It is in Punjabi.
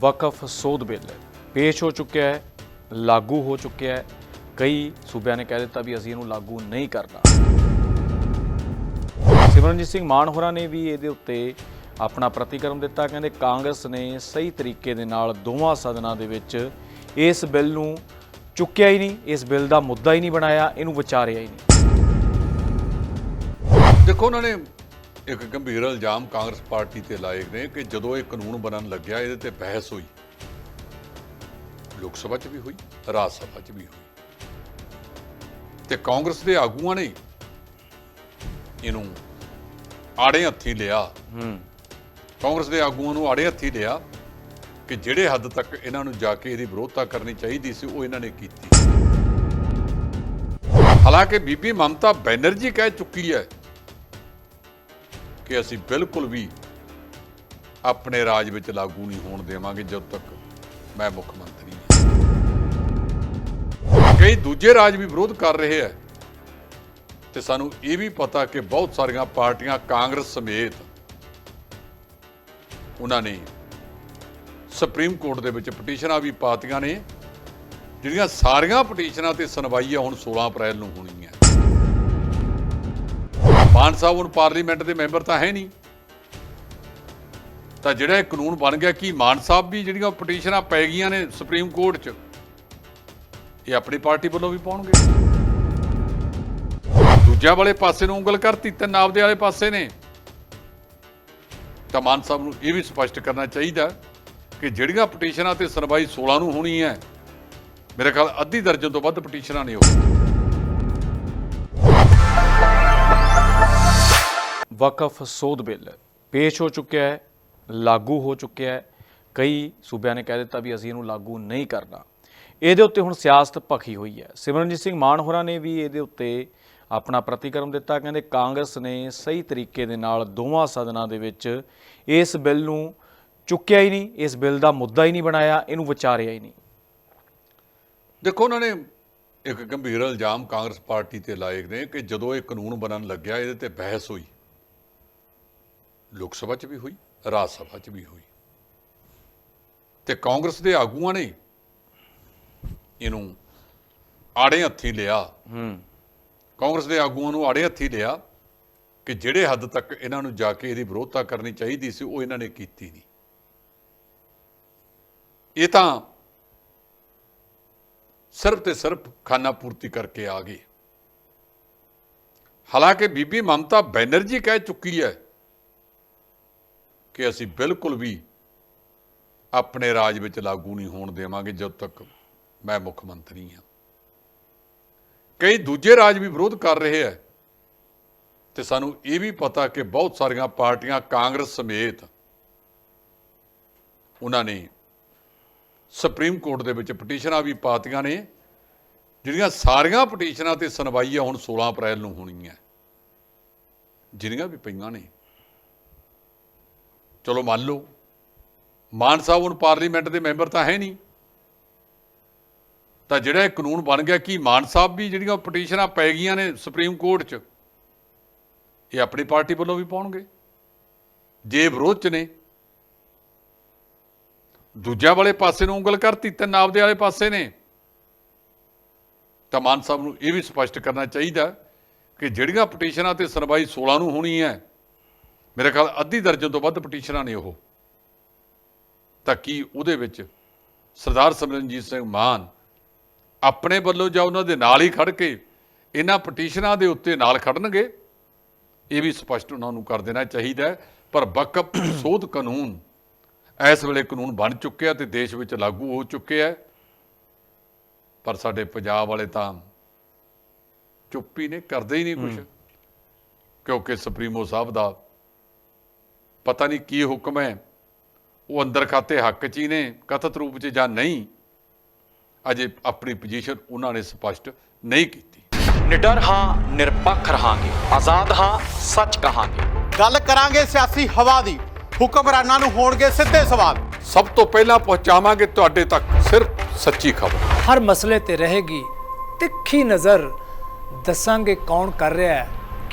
ਵਕਫ ਸੋਧ ਬਿੱਲ ਪੇਸ਼ ਹੋ ਚੁੱਕਿਆ ਹੈ, ਲਾਗੂ ਹੋ ਚੁੱਕਿਆ ਹੈ। ਕਈ ਸੂਬਿਆਂ ਨੇ ਕਹਿ ਦਿੱਤਾ ਵੀ ਅਸੀਂ ਇਹਨੂੰ ਲਾਗੂ ਨਹੀਂ ਕਰਨਾ। ਸਿਮਰਨਜੀਤ ਸਿੰਘ ਮਾਨ ਹੋਰਾਂ ਨੇ ਵੀ ਇਹਦੇ ਉੱਤੇ ਆਪਣਾ ਪ੍ਰਤੀਕਰਮ ਦਿੱਤਾ। ਕਹਿੰਦੇ ਕਾਂਗਰਸ ਨੇ ਸਹੀ ਤਰੀਕੇ ਦੇ ਨਾਲ ਦੋਵਾਂ ਸਦਨਾਂ ਦੇ ਵਿੱਚ ਇਸ ਬਿੱਲ ਨੂੰ ਚੁੱਕਿਆ ਹੀ ਨਹੀਂ, ਇਸ ਬਿੱਲ ਦਾ ਮੁੱਦਾ ਹੀ ਨਹੀਂ ਬਣਾਇਆ, ਇਹਨੂੰ ਵਿਚਾਰਿਆ ਹੀ ਨਹੀਂ। ਦੇਖੋ, ਉਹਨਾਂ ਨੇ ਇੱਕ ਗੰਭੀਰ ਇਲਜ਼ਾਮ ਕਾਂਗਰਸ ਪਾਰਟੀ ਤੇ ਲਾਏ ਨੇ ਕਿ ਜਦੋਂ ਇਹ ਕਾਨੂੰਨ ਬਣਨ ਲੱਗਿਆ ਇਹਦੇ ਤੇ ਬਹਿਸ ਹੋਈ। ਲੋਕ ਸਭਾ 'ਚ ਵੀ ਹੋਈ ਰਾਜ ਸਭਾ 'ਚ ਵੀ ਹੋਈ। ਤੇ ਕਾਂਗਰਸ ਦੇ ਆਗੂਆਂ ਨੇ ਇਹਨੂੰ ਆੜੇ ਹੱਥੀ ਲਿਆ। ਹੂੰ। ਕਾਂਗਰਸ ਦੇ ਆਗੂਆਂ ਨੂੰ ਆੜੇ ਹੱਥੀ ਲਿਆ ਕਿ ਜਿਹੜੇ ਹੱਦ ਤੱਕ ਇਹਨਾਂ ਨੂੰ ਜਾ ਕੇ ਇਹਦੀ ਵਿਰੋਧਤਾ ਕਰਨੀ ਚਾਹੀਦੀ ਸੀ ਉਹ ਇਹਨਾਂ ਨੇ ਕੀਤੀ। ਹਾਲਾਂਕਿ ਬੀਬੀ ਮਮਤਾ ਬੈਨਰਜੀ ਕਹਿ ਚੁੱਕੀ ਹੈ ਕਿ ਅਸੀਂ ਬਿਲਕੁਲ ਵੀ ਆਪਣੇ ਰਾਜ ਵਿੱਚ ਲਾਗੂ ਨਹੀਂ ਹੋਣ ਦੇਵਾਂਗੇ ਜਦੋਂ ਤੱਕ ਮੈਂ ਮੁੱਖ ਮੰਤਰੀ ਹਾਂ। ਕਈ ਦੂਜੇ ਰਾਜ ਵੀ ਵਿਰੋਧ ਕਰ ਰਹੇ ਹੈ ਤੇ ਸਾਨੂੰ ਇਹ ਵੀ ਪਤਾ ਕਿ ਬਹੁਤ ਸਾਰੀਆਂ ਪਾਰਟੀਆਂ ਕਾਂਗਰਸ ਸਮੇਤ ਉਹਨਾਂ ਨੇ ਸੁਪਰੀਮ ਕੋਰਟ ਦੇ ਵਿੱਚ ਪਟੀਸ਼ਨਾਂ ਵੀ ਪਾਤੀਆਂ ਨੇ, ਜਿਹੜੀਆਂ ਸਾਰੀਆਂ ਪਟੀਸ਼ਨਾਂ ਤੇ ਸੁਣਵਾਈ ਆ ਹੁਣ 16 ਅਪ੍ਰੈਲ ਨੂੰ ਹੋਣੀ ਹੈ ਮਾਨ ਸਾਹਿਬ ਹੁਣ ਪਾਰਲੀਮੈਂਟ ਦੇ ਮੈਂਬਰ ਤਾਂ ਹੈ ਨਹੀਂ। ਤਾਂ ਜਿਹੜਾ ਇਹ ਕਾਨੂੰਨ ਬਣ ਗਿਆ, ਕਿ ਮਾਨ ਸਾਹਿਬ ਵੀ ਜਿਹੜੀਆਂ ਪਟੀਸ਼ਨਾਂ ਪੈ ਗਈਆਂ ਨੇ ਸੁਪਰੀਮ ਕੋਰਟ 'ਚ, ਇਹ ਆਪਣੀ ਪਾਰਟੀ ਵੱਲੋਂ ਵੀ ਪਾਉਣਗੇ? ਦੂਜਿਆਂ ਵਾਲੇ ਪਾਸੇ ਨੂੰ ਉਂਗਲ ਕਰਤੀ, ਤਿੰਨ ਆਪਦੇ ਵਾਲੇ ਪਾਸੇ ਨੇ। ਤਾਂ ਮਾਨ ਸਾਹਿਬ ਨੂੰ ਇਹ ਵੀ ਸਪਸ਼ਟ ਕਰਨਾ ਚਾਹੀਦਾ ਕਿ ਜਿਹੜੀਆਂ ਪਟੀਸ਼ਨਾਂ ਤੇ ਸੁਣਵਾਈ 16 ਨੂੰ ਹੋਣੀ ਹੈ, ਮੇਰੇ ਖਿਆਲ ਅੱਧੀ ਦਰਜਨ ਤੋਂ ਵੱਧ ਪਟੀਸ਼ਨਾਂ ਨੇ ਉਹ। ਵਕਫ ਸੋਧ ਬਿੱਲ ਪੇਸ਼ ਹੋ ਚੁੱਕਿਆ ਹੈ, ਲਾਗੂ ਹੋ ਚੁੱਕਿਆ ਹੈ। ਕਈ ਸੂਬਿਆਂ ਨੇ ਕਹਿ ਦਿੱਤਾ ਵੀ ਅਸੀਂ ਇਹਨੂੰ ਲਾਗੂ ਨਹੀਂ ਕਰਨਾ। ਇਹਦੇ ਉੱਤੇ ਹੁਣ ਸਿਆਸਤ ਭਖੀ ਹੋਈ ਹੈ। ਸਿਮਰਨਜੀਤ ਸਿੰਘ ਮਾਨ ਹੋਰਾਂ ਨੇ ਵੀ ਇਹਦੇ ਉੱਤੇ ਆਪਣਾ ਪ੍ਰਤੀਕਰਮ ਦਿੱਤਾ। ਕਹਿੰਦੇ ਕਾਂਗਰਸ ਨੇ ਸਹੀ ਤਰੀਕੇ ਦੇ ਨਾਲ ਦੋਵਾਂ ਸਦਨਾਂ ਦੇ ਵਿੱਚ ਇਸ ਬਿੱਲ ਨੂੰ ਚੁੱਕਿਆ ਹੀ ਨਹੀਂ, ਇਸ ਬਿੱਲ ਦਾ ਮੁੱਦਾ ਹੀ ਨਹੀਂ ਬਣਾਇਆ, ਇਹਨੂੰ ਵਿਚਾਰਿਆ ਹੀ ਨਹੀਂ। ਦੇਖੋ, ਉਹਨਾਂ ਨੇ ਇੱਕ ਗੰਭੀਰ ਇਲਜ਼ਾਮ ਕਾਂਗਰਸ ਪਾਰਟੀ ਤੇ ਲਾਏ ਨੇ ਕਿ ਜਦੋਂ ਇਹ ਕਾਨੂੰਨ ਬਣਨ ਲੱਗਿਆ, ਇਹਦੇ ਤੇ ਬਹਿਸ ਹੋਈ। ਲੋਕ ਸਭਾ 'ਚ ਵੀ ਹੋਈ ਰਾਜ ਸਭਾ 'ਚ ਵੀ ਹੋਈ। ਤੇ ਕਾਂਗਰਸ ਦੇ ਆਗੂਆਂ ਨੇ ਇਹਨੂੰ ਆੜੇ ਹੱਥੀ ਲਿਆ। ਹੂੰ। ਕਾਂਗਰਸ ਦੇ ਆਗੂਆਂ ਨੂੰ ਆੜੇ ਹੱਥੀ ਲਿਆ ਕਿ ਜਿਹੜੇ ਹੱਦ ਤੱਕ ਇਹਨਾਂ ਨੂੰ ਜਾ ਕੇ ਇਹਦੀ ਵਿਰੋਧਤਾ ਕਰਨੀ ਚਾਹੀਦੀ ਸੀ ਉਹ ਇਹਨਾਂ ਨੇ ਕੀਤੀ ਨਹੀਂ। ਇਹ ਤਾਂ ਸਿਰਫ ਤੇ ਸਿਰਫ ਖਾਨਾ ਪੂਰਤੀ ਕਰਕੇ ਆ ਗਏ। ਹਾਲਾਂਕਿ ਬੀਬੀ ਮਮਤਾ ਬੈਨਰਜੀ ਕਹਿ ਚੁੱਕੀ ਹੈ ਕਿ ਅਸੀਂ ਬਿਲਕੁਲ ਵੀ ਆਪਣੇ ਰਾਜ ਵਿੱਚ ਲਾਗੂ ਨਹੀਂ ਹੋਣ ਦੇਵਾਂਗੇ ਜਦੋਂ ਤੱਕ ਮੈਂ ਮੁੱਖ ਮੰਤਰੀ ਹਾਂ। ਕਈ ਦੂਜੇ ਰਾਜ ਵੀ ਵਿਰੋਧ ਕਰ ਰਹੇ ਹੈ ਤੇ ਸਾਨੂੰ ਇਹ ਵੀ ਪਤਾ ਕਿ ਬਹੁਤ ਸਾਰੀਆਂ ਪਾਰਟੀਆਂ ਕਾਂਗਰਸ ਸਮੇਤ ਉਹਨਾਂ ਨੇ ਸੁਪਰੀਮ ਕੋਰਟ ਦੇ ਵਿੱਚ ਪਟੀਸ਼ਨਾਂ ਵੀ ਪਾਤੀਆਂ ਨੇ, ਜਿਹੜੀਆਂ ਸਾਰੀਆਂ ਪਟੀਸ਼ਨਾਂ ਤੇ ਸੁਣਵਾਈ ਆ ਹੁਣ 16 ਅਪ੍ਰੈਲ ਨੂੰ ਹੋਣੀ ਹੈ ਜਿਹੜੀਆਂ ਵੀ ਪਈਆਂ ਨੇ। ਚਲੋ ਮੰਨ ਲਓ, ਮਾਨ ਸਾਹਿਬ ਹੁਣ ਪਾਰਲੀਮੈਂਟ ਦੇ ਮੈਂਬਰ ਤਾਂ ਹੈ ਨਹੀਂ। ਤਾਂ ਜਿਹੜਾ ਇਹ ਕਾਨੂੰਨ ਬਣ ਗਿਆ, ਕਿ ਮਾਨ ਸਾਹਿਬ ਵੀ ਜਿਹੜੀਆਂ ਪਟੀਸ਼ਨਾਂ ਪੈ ਗਈਆਂ ਨੇ ਸੁਪਰੀਮ ਕੋਰਟ 'ਚ, ਇਹ ਆਪਣੀ ਪਾਰਟੀ ਵੱਲੋਂ ਵੀ ਪਾਉਣਗੇ? ਜੇ ਵਿਰੋਧ 'ਚ ਨੇ, ਦੂਜਿਆਂ ਵਾਲੇ ਪਾਸੇ ਨੂੰ ਉਂਗਲ ਕਰਤੀ, ਤਿੰਨ ਆਪਦੇ ਵਾਲੇ ਪਾਸੇ ਨੇ, ਤਾਂ ਮਾਨ ਸਾਹਿਬ ਨੂੰ ਇਹ ਵੀ ਸਪਸ਼ਟ ਕਰਨਾ ਚਾਹੀਦਾ ਕਿ ਜਿਹੜੀਆਂ ਪਟੀਸ਼ਨਾਂ ਤੇ ਸੁਣਵਾਈ 16 ਨੂੰ ਹੋਣੀ ਹੈ ਮੇਰੇ ਖਿਆਲ ਅੱਧੀ ਦਰਜਨ ਤੋਂ ਵੱਧ ਪਟੀਸ਼ਨਾਂ ਨੇ ਉਹ। ਤਾਂ ਕੀ ਉਹਦੇ ਵਿੱਚ ਸਰਦਾਰ ਸਿਮਰਨਜੀਤ ਸਿੰਘ ਮਾਨ ਆਪਣੇ ਵੱਲੋਂ ਜਾਂ ਉਹਨਾਂ ਦੇ ਨਾਲ ਹੀ ਖੜ ਕੇ ਇਹਨਾਂ ਪਟੀਸ਼ਨਾਂ ਦੇ ਉੱਤੇ ਨਾਲ ਖੜਨਗੇ? ਇਹ ਵੀ ਸਪਸ਼ਟ ਉਹਨਾਂ ਨੂੰ ਕਰ ਦੇਣਾ ਚਾਹੀਦਾ। ਪਰ ਵਕਫ ਸੋਧ ਕਾਨੂੰਨ ਇਸ ਵੇਲੇ ਕਾਨੂੰਨ ਬਣ ਚੁੱਕਿਆ ਤੇ ਦੇਸ਼ ਵਿੱਚ ਲਾਗੂ ਹੋ ਚੁੱਕਿਆ ਹੈ। ਪਰ ਸਾਡੇ ਪੰਜਾਬ ਵਾਲੇ ਤਾਂ ਚੁੱਪ ਹੀ ਨੇ ਕਰਦੇ ਹੀ ਨਹੀਂ ਕੁਝ ਕਿਉਂਕਿ ਸੁਪਰੀਮੋ ਸਾਹਿਬ ਦਾ ਪਤਾ ਨਹੀਂ ਕੀ ਹੁਕਮ ਹੈ। ਉਹ ਅੰਦਰ ਖਾਤੇ ਹੱਕ 'ਚ ਹੀ ਨੇ ਕਥਿਤ ਰੂਪ 'ਚ ਜਾਂ ਨਹੀਂ। ਅਜੇ ਆਪਣੀ ਪੋਜੀਸ਼ਨ ਉਹਨਾਂ ਨੇ ਸਪਸ਼ਟ ਨਹੀਂ ਕੀਤੀ। ਨਿਡਰ ਹਾਂ ਨਿਰਪੱਖ ਰਹਾਂਗੇ। ਆਜ਼ਾਦ ਹਾਂ ਸੱਚ ਕਹਾਂਗੇ। ਗੱਲ ਕਰਾਂਗੇ ਸਿਆਸੀ ਹਵਾ ਦੀ। ਹੁਕਮਰਾਨਾਂ ਨੂੰ ਹੋਣਗੇ ਸਿੱਧੇ ਸਵਾਲ। ਸਭ ਤੋਂ ਪਹਿਲਾਂ ਪਹੁੰਚਾਵਾਂਗੇ ਤੁਹਾਡੇ ਤੱਕ ਸਿਰਫ ਸੱਚੀ ਖਬਰ। ਹਰ ਮਸਲੇ ਤੇ ਰਹੇਗੀ ਤਿੱਖੀ ਨਜ਼ਰ। ਦੱਸਾਂਗੇ ਕੌਣ ਕਰ ਰਿਹਾ ਹੈ।